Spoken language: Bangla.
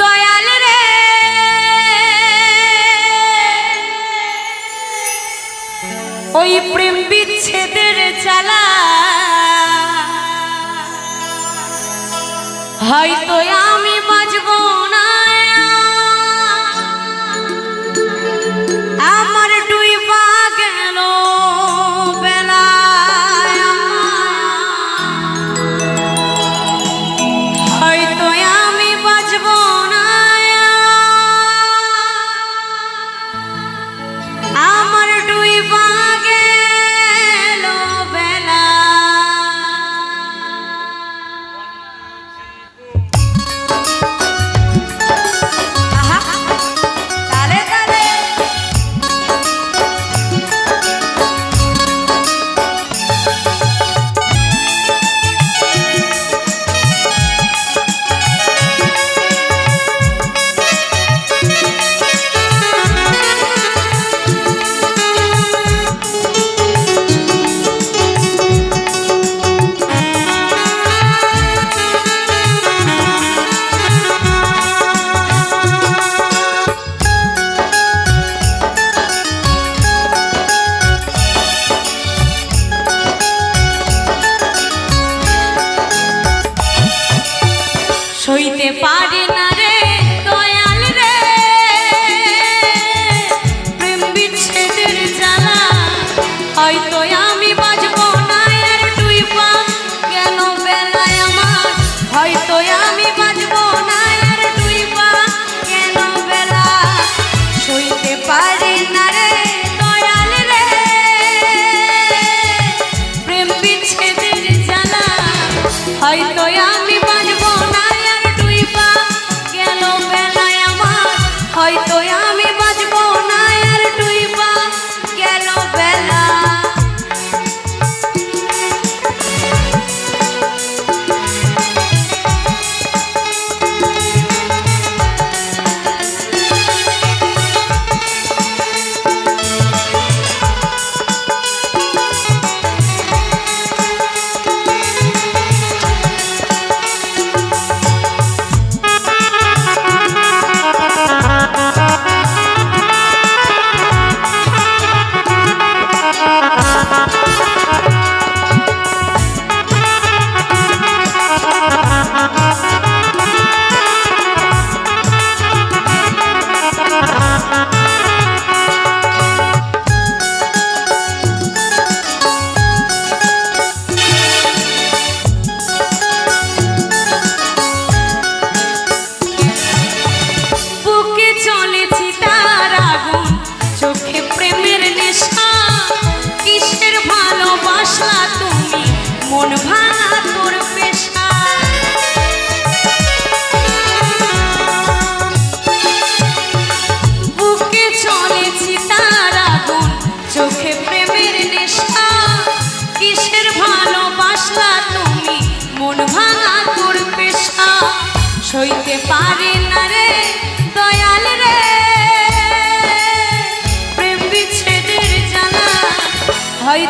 দয়াল রে। ওই প্রেম বিচ্ছেদের চালা হয়তো আমি দিতে পারে না i